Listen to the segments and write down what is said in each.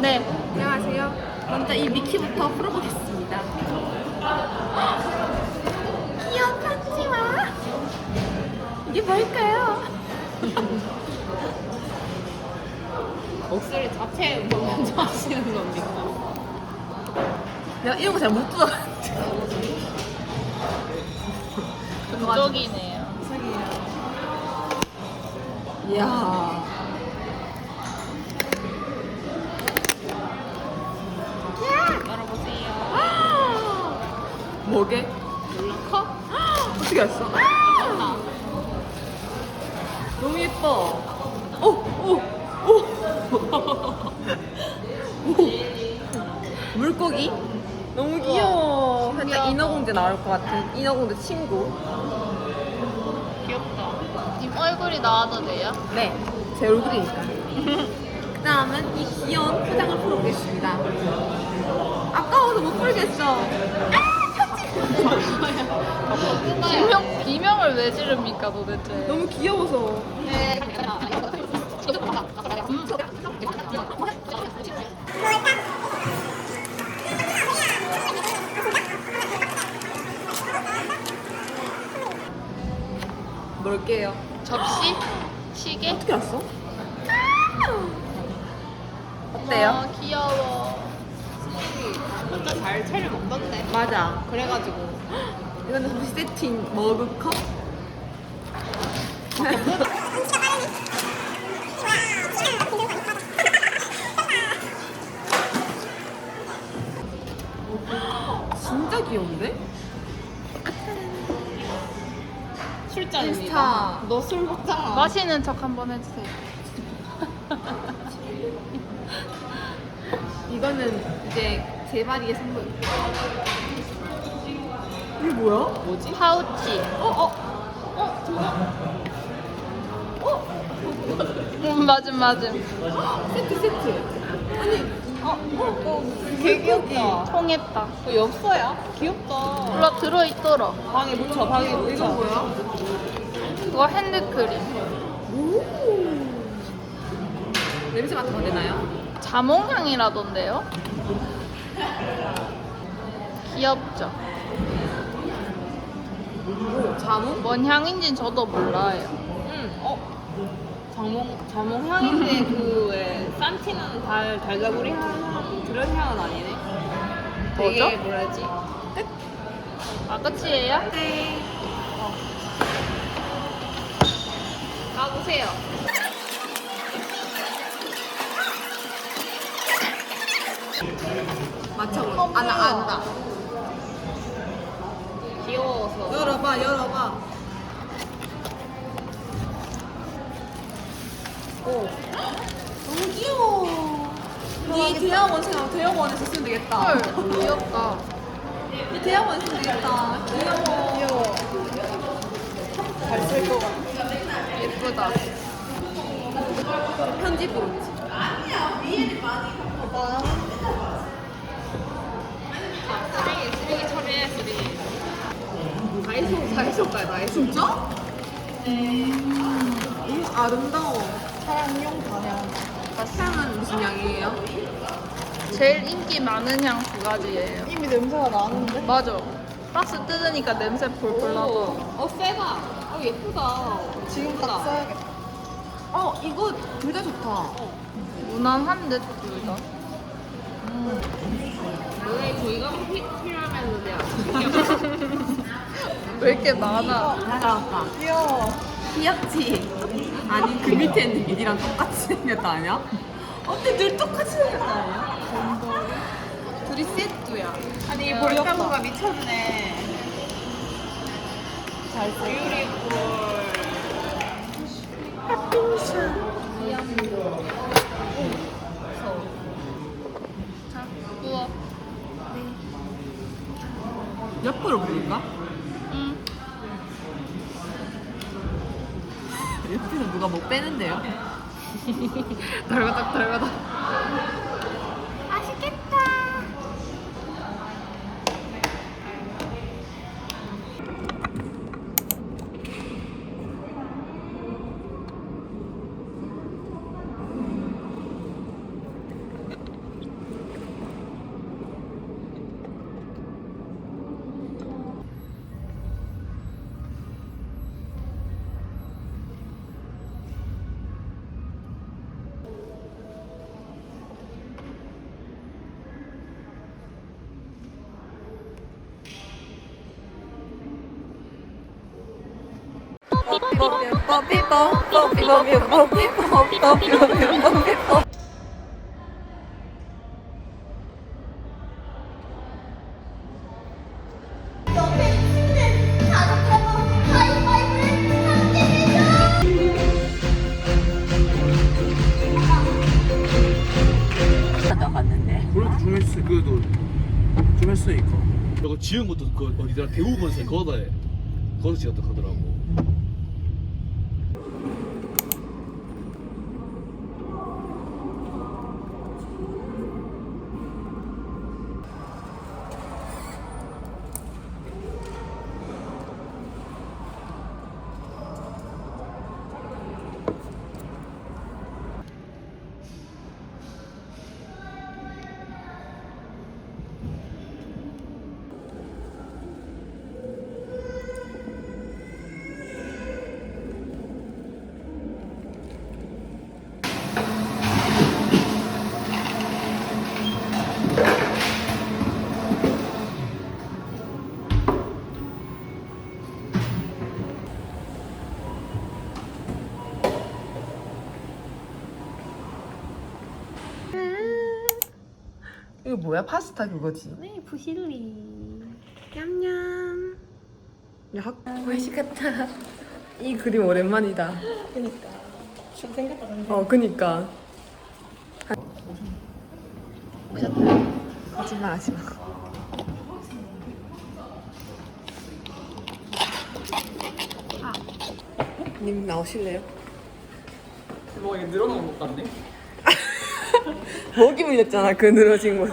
네. 안녕하세요. 먼저 이 미키부터 풀어보겠습니다. 기억하지 마. 이게 뭘까요? 목소리 자체 음악 먼저 하시는 겁니까? 내가 이런 거 잘 못 들어. 부족이네요. 이야. 열어보세요. 뭐게? 몰라 커? 어떻게 알았어? 맞나? 너무 예뻐. 오, 오, 오. 물고기? 너무 귀여워. 살짝. 인어공주 나올 것 같은 인어공주 친구. 귀엽다. 님 얼굴이 나와도 돼요? 네, 제 얼굴이니까. 그 다음은 이 귀여운 포장을 풀어보겠습니다. 아까워서 못 풀겠어. 비명, 비명을 왜 지릅니까 도대체? 너무 귀여워서. 뭘게요? 접시? 시계? 어떻게 알았어? 어때요? 와, 귀여워. 혼자 잘 차려 먹던데. 맞아. 그래가지고. 이거는 혹시 세팅 머그컵? 진짜 귀여운데? 술잔입니다. 인스타. 너술 먹잖아. 마시는 척 한번 해주세요. 이거는 이제 제 발이의 선물. 이게 뭐야? 뭐지? 파우치. 어, 어, 어, 저거. 음, 맞음, 맞음. 세트, 세트. 아니, 어, 어, 어, 개 귀엽다. 통했다. 그 엽서야? 귀엽다. 몰라, 들어있더라. 방에 묻혀, 방에 묻혀. 이거 뭐야? 그거 핸드크림. 오. 냄새 거 되나요? 자몽향이라던데요? 귀엽죠? 오, 자몽? 뭔 향인진 저도 몰라요. 응. 어? 자몽, 자몽 향인데 그, 왜, 산티는 달, 달달구리 향, 그런 향은 아니네. 되게 뭐죠? 뭐라지? 아, 끝이에요? 네. 까보세요. 맞춰보. 아, 나 안다. 귀여워서. 열어봐, 열어봐. 오. 너무 귀여워. 이 대학원생하고 대학원에서 쓰면 되겠다. 헐, 귀엽다. 이 대학원에서 쓰면 되겠다. 귀여워. 귀여워. 잘쓸 것 같아. 예쁘다. 편집으로. 쓰레기, 쓰레기 처리해, 쓰레기. 다이소, 다이소 가요, 다이소. 진짜? 음, 아름다워. 사랑용 단향. 향은 무슨 향이에요? 제일 인기 많은 향 두 가지예요. 이미 냄새가 나는데? 맞아. 박스 뜯으니까 냄새 폴폴 나더라. 어, 세다. 어, 예쁘다. 지금 딱 써야겠다. 어, 이거 둘 다 좋다. 무난한 듯, 둘 다. 너네 저희가 피, 필요하면 너네 왜 이렇게 많아? 맞다. 귀여워. 귀엽지? 아니, 그 밑에 있는 미디랑 똑같이 생겼다, 아니야? 어때, 늘 똑같이 생겼다, 아니야? 둘이 세트야. 아니, 야, 볼가구가 미쳤네. 잘 써. 뷰티풀. 자, 부어. 옆으로 부를까? 응. 옆에서 누가 뭐 빼는데요? 덜가닥, 덜가닥. 그래도 좀 했으니까. 이거 지은 것도 그 어디더라? 대우 건설 거기다 거기서 지었다 하더라고 뭐야? 파스타 그거지? 네, 부실리. 냠냠. 야, 학... 맛있 같다. 이 그림 오랜만이다. 그니까. 좀 생겼다. 어, 그니까. 거짓말 하지 마. 님 나오실래요? 뭐 이게 늘어나는 것 같네 목이 물렸잖아 그 늘어진 곳에.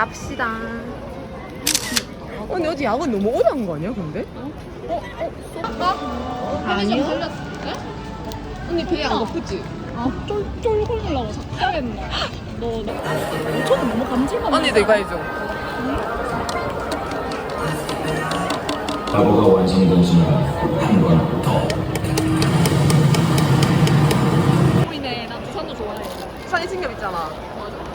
갑시다. 언니 어제 야근 너무 오래 한거 아니야 근데? 아니요. 언니 배에 안 고프지? 아, 쫄쫄 홀리려고 작정했네. 너, 너, 저는 너무 감질만 언니도 이거 해줘. 작업가 완성된 순간 한번 더. 보이네. 나 부산도 좋아해. 산이 신겹 있잖아. 귀여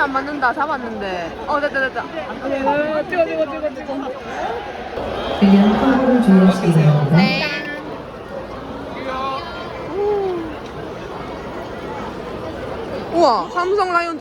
초점이 안 맞는데. 잡는다 잡았는데 어 됐다 됐다 찍어 찍어 찍어 찍어. 그냥 화물을 주의하시기 바랍니다. 네 우와 삼성 라이온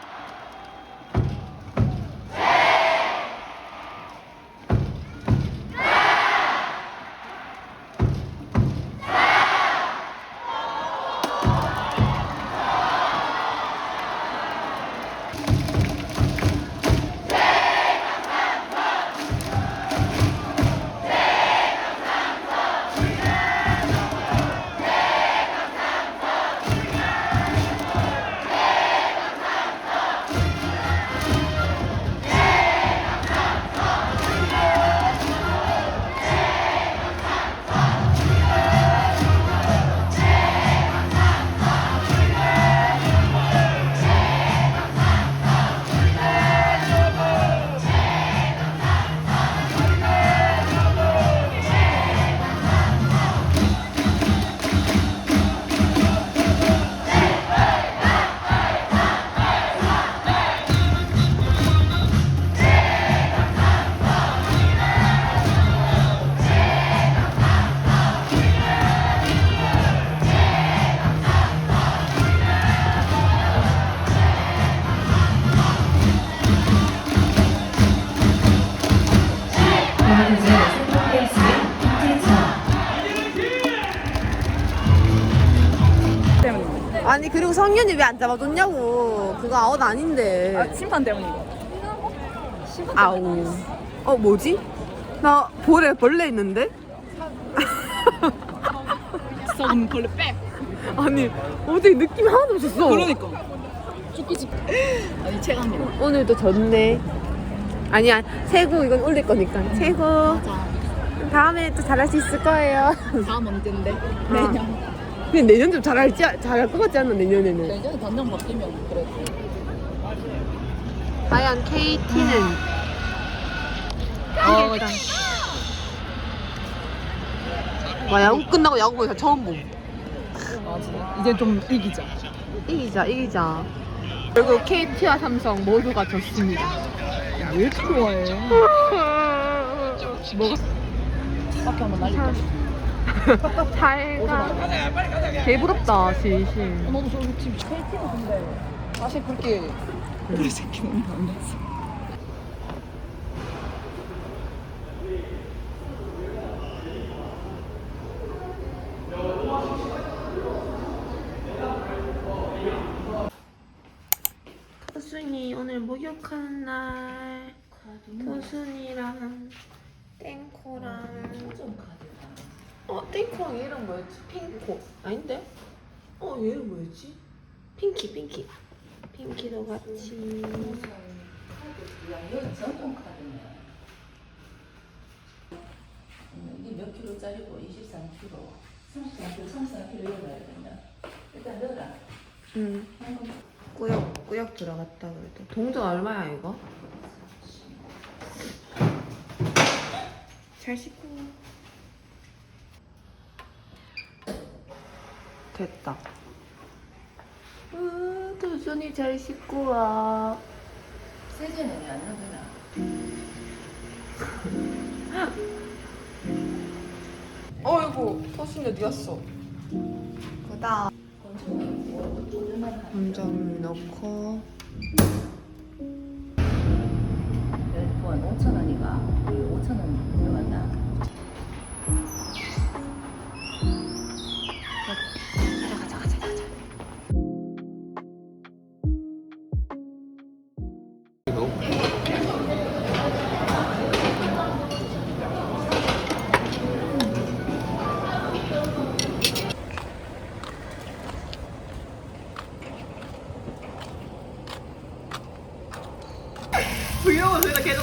성현이 왜 안 잡아줬냐고 그거 아웃 아닌데 아 심판 때문이고. 아우 어 뭐지? 나 볼에 벌레 있는데? 썩은 벌레 빽. 아니 어떻게 느낌 하나도 없었어 그러니까. 쫓기지. 아니 체감이야. 오늘도 졌네 아니야 최고 이건 올릴 거니까 최고 자 다음에 또 잘할 수 있을 거예요 다음 언젠데? 내년. 근데 내년 좀 잘할지 잘할 것 같지 않나 내년에는 내년에 단장 바뀌면 그래. 과연 KT는 어, 와 야구 끝나고 야구 보니까 처음 봄 맞아. 이제 좀 이기자. 이기자 이기자 결국 KT와 삼성 모두가 졌습니다 왜 이렇게 좋아해? 뭐가? 밖에 한번 날릴까? 잘가. 개부럽다 진심. 어, 나도 저기 팀 KT는 근데 사실 그렇게 우리 새끼는 안 됐어. 토순이 오늘 목욕하는 날. 토순이랑 땡코랑 어 땡코랑 얘랑 뭐였지? 핑코 아닌데? 어 얘는 뭐였지? 핑키 핑키 핑키도 같이 이게 몇 킬로짜리고 23kg, 33kg, 34kg 열어야 된다. 일단 넣어라. 응 꾸역 꾸역 들어갔다 그래도 동전 얼마야 이거? 잘 씻고 됐다. 으, 도순이 잘 씻고 와. 세제는 왜안 넣어주나? 어이구 어디 갔어? 그다. 건점 넣고. 원 5천 원이가 5천 원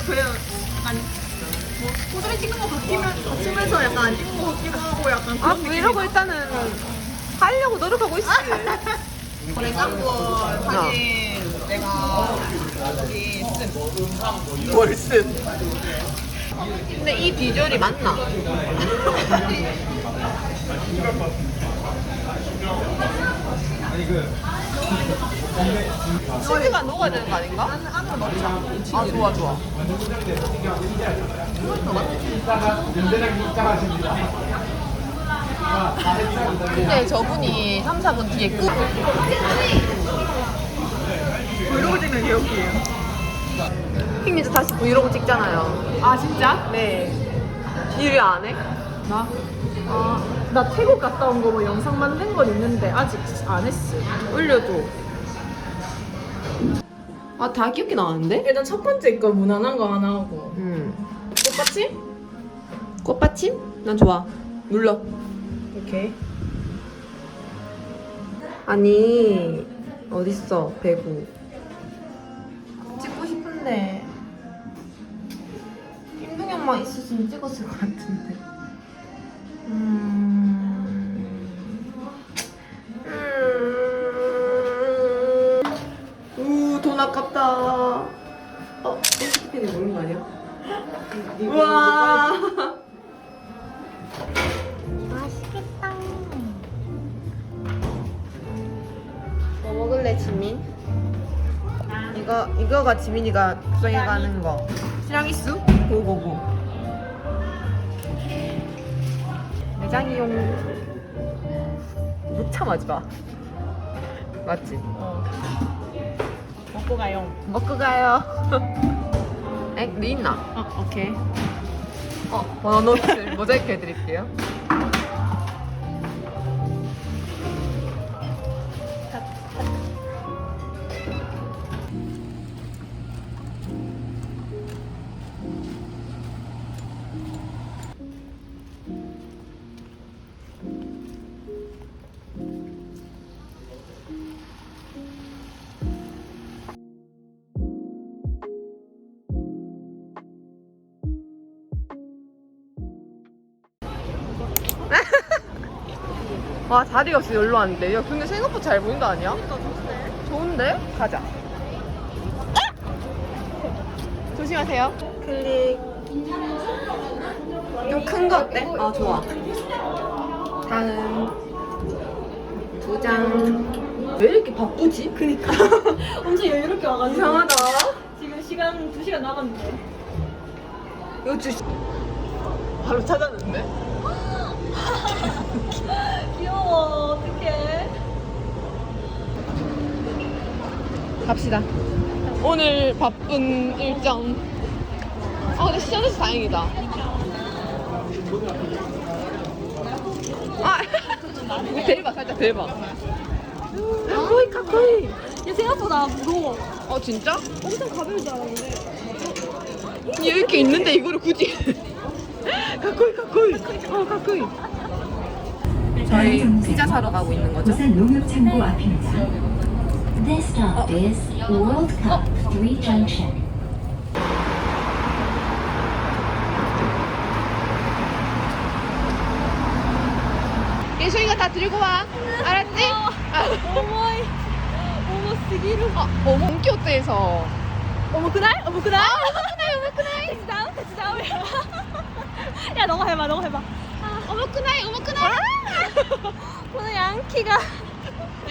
그 그냥 약간 뭐 꾸준히 찍는 거 같으면 같으면서 약간 안 찍는 거 같기도 하고 약간 아 브이로그 일단은 하려고 노력하고 있어 거래 깐거 사진 내가 여기 쓴 월슨 근데 이 비주얼이 맞나? 치즈만 녹아야 되는 거 아닌가? 아 좋아 좋아 근데 저분이 3, 4분 뒤에 끄 브이로그 찍는 게 웃기해요 핑미즈 다시 브이로그 찍잖아요 아 진짜? 네 일을 안 해? 나? 아, 나 태국 갔다 온 거 뭐 영상 만든 건 있는데 아직 안 했어. 올려줘 아 다 귀엽게 나왔는데? 일단 첫 번째 거 무난한 거 하나 하고. 음. 똑같이? 꽃받침? 난 좋아 눌러 오케이. 아니 어딨어 배구 찍고 싶은데 김동현만 있었으면 찍었을 것 같은데 음... 아깝다 어? 스피드 모르는 거 아니야? 우와 뭐 먹을래 지민? 이거 이거가 지민이가 구성해 가는 거. 시랑이수? 고고고. 내장이용. 못 참아지 마. 맞지? 먹고 가요. 먹고 가요. 에, 네 있나? 어, 오케이. 어, 번호 모자이크 해드릴게요. 와 자리가 없이 여기로 왔는데 야 근데 생각보다 잘 보인다 아니야? 좋은데? 가자 조심하세요 클릭 좀 큰 거 어때? 아 좋아 다음 두장왜 이렇게 바쁘지? 그니까 엄청 여유롭게 와가지고. 이상하다 지금 시간 2시간 남았는데. 이거 주 바로 찾았는데 어떡해. 갑시다. 오늘 바쁜 일정. 아 근데 시원해서 다행이다. 아 대박 살짝 대박. 가코이 가코이. 얘 생각보다 무거워. 어 진짜? 엄청 가벼울 줄 알았는데. 얘 이렇게 있는데 이거를 굳이. 가코이 가코이. 어 가코이. 저희 피자 사러 가고 있는 거죠? 부산 농협창고 앞입니다. This stop is World Cup 3 Junction. 예수이가 다 들고 와. 알았지? 어머이. 어머, 쓰기로. 아, 어머, 본키호테에서 어머, 그날? 어머, 그날? 어머, 그날, 어머, 그날. 같이 다음. 야, 너가 해봐, 너가 해봐. 어머 그나이 어머 그나이. 오늘 양키가.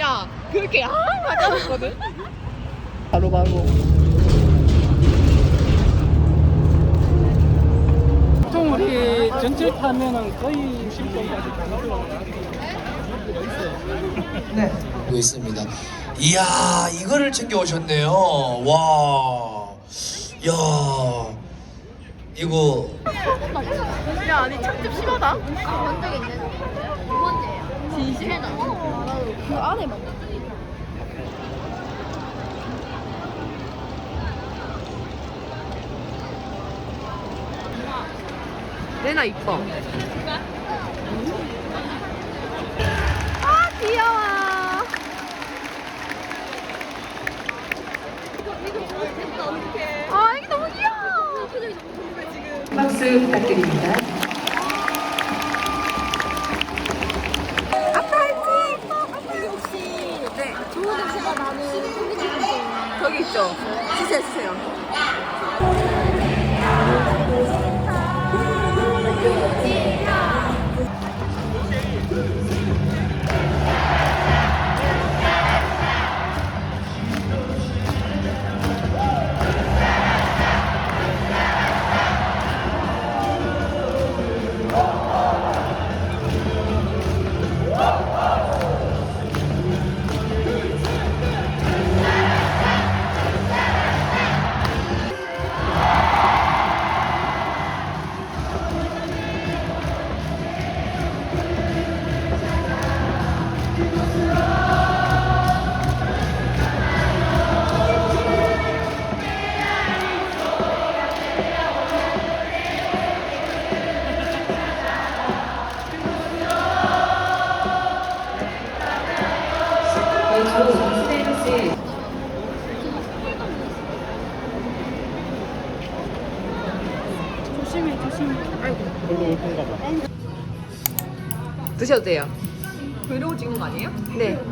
야 그렇게 아 맞았거든? 바로 바로. 보통 우리 전철 타면은 거의 60분까지 가는 하고 있습니다. 이야, 이거를 챙겨 오셨네요. 와, 야, 이거. 야 아니 참좀 심하다? 그 안에 막. 레나 이뻐. 아 귀여워. 아 이게 너무 귀여워 박수 부탁드립니다. 좋은 냄새가 나는 콩기름 저기 있죠? 주세요 주세요 드셔도 돼요. 브이로그 찍는 거 아니에요? 네.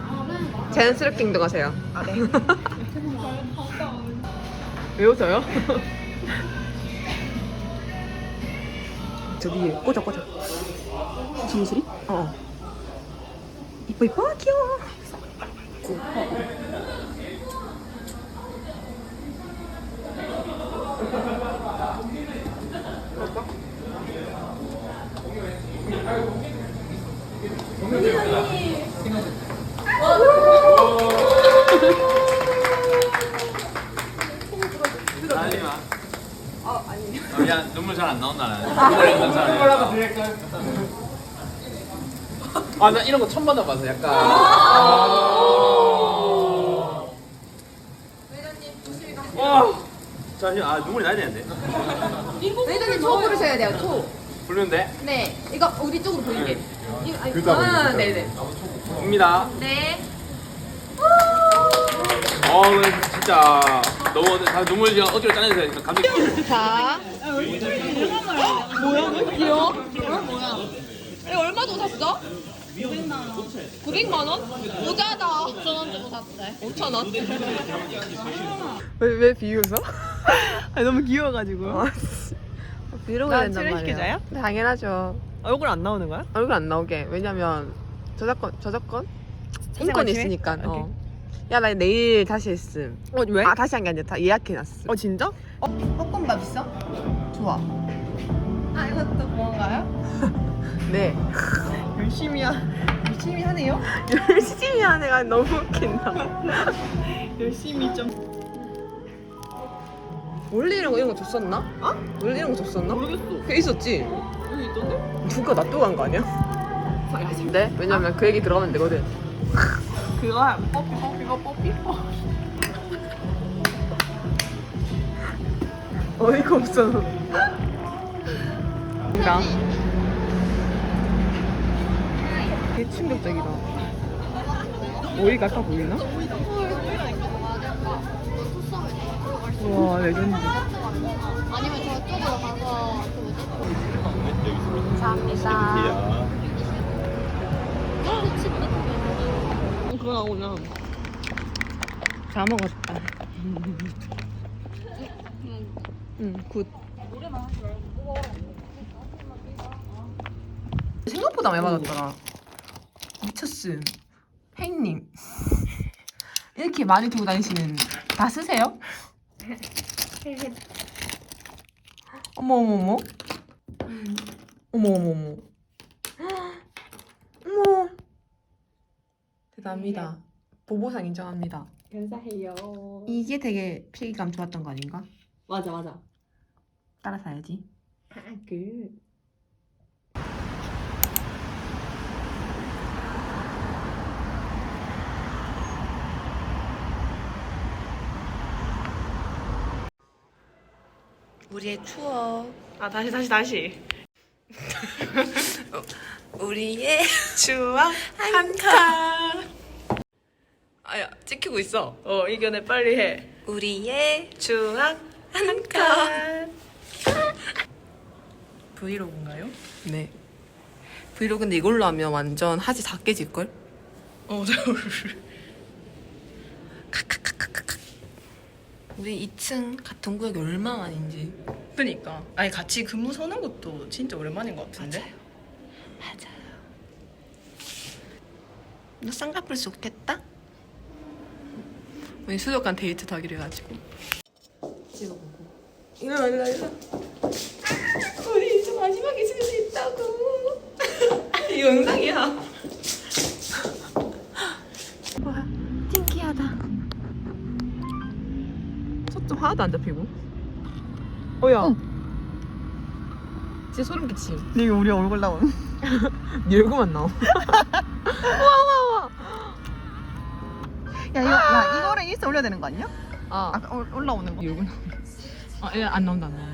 자연스럽게 행동하세요. 아 네. 왜 웃어요? 저기 꽂아 꽂아. 진실이? 어. 이뻐 이뻐 귀여워. 아니야. 어, 야, 눈물 잘 안 나온다. 아, 아, 나 이런 거 처음 받아봐서 약간. 와. 잠시만, 아, 눈물이 나야 되는데. 매니저님 초 부르셔야 돼요. 초. 부르는데? 네. 이거 우리 쪽으로 보이게. 이- 아니, 그다 아, 보니까. 네네. 옵니다. 네. 어, 진짜 너무 다 눈물 그냥 어디로 짜내서 감정. 자. 이거 얼마 도 샀어? 900만 원. 900만 원? 모자다. 5천 원 주고 샀대. 5천 원? 왜, 왜 비웃어? 아니, 너무 귀여워가지고. 브이로그 나 된단 말이에요. 출연시키자요? 네, 당연하죠. 얼굴 안 나오는 거야? 얼굴 안 나오게. 왜냐면 저작권 저작권 인권이 침해? 있으니까. 오케이. 어. 야, 나 내일 다시 했음. 어, 왜? 아, 다시 한 게 아니라 다 예약해놨음. 어, 진짜? 볶음밥 있어? 좋아. 아, 이것도 뭔가요? 네. 열심히 하, 열심히 하네요? 열심히 하는 애가 너무 웃긴다. 열심히 좀. 원래 이런 거 이런 거 줬었나? 어? 원래 이런 거 줬었나? 모르겠어. 그 있었지? 여기 있던데? 누가 놔두고 간 거 아니야? 네? 왜냐면 그 얘기 들어가면 되거든. 그거 뽀삐 뽀삐가 뽀삐 어이가 없어. 나. 되게 충격적이다. 오이 같아 보이나? 와 레전드. 아니면 저쪽으로 가서 어, 그거 나오구나. 다 먹었다. 응, 굿. 생각보다 많이 받았더라. 미쳤음. 혜인님. 이렇게 많이 들고 다니시는 다 쓰세요? 어머 어머 어머. 어머 어머 어머. 어머. 대단합니다. 보보상 인정합니다. 감사해요. 이게 되게 필기감 좋았던 거 아닌가? 맞아 맞아. 따라 사야지. 아 그. 우리의 추억. 아 다시 다시 다시. 우리의 추억 한 칸. 아야 찍히고 있어. 어 이겨내 빨리 해. 우리의 추억 한 칸. 브이로그인가요? 네. 브이로그인데 이걸로 하면 완전 하지 다 깨질 걸. 어 저. 우리 2층 같은 구역이 얼마 만인지. 그니까. 아니 같이 근무 서는 것도 진짜 오랜만인 것 같은데. 맞아요. 너 쌍꺼풀 좋겠다? 우리 수족관 데이트 하기로 해가지고. 찍어보고. 일어나 일어나 일어나. 우리 이제 마지막에 찍을 수 있다고. 이 영상이야. 와, 신기하다. 초점 하나도 안 잡히고. 어야. 진짜 소름 끼치. 여기 우리 얼굴 나온. 네 얼굴만 나오. 야 이거 야 이거를 인스타 올려야 되는 거 아니야? 아, 아 올- 올라오는 거. 네 얼굴 나오. 아, 얘안 나온다 안 나온다.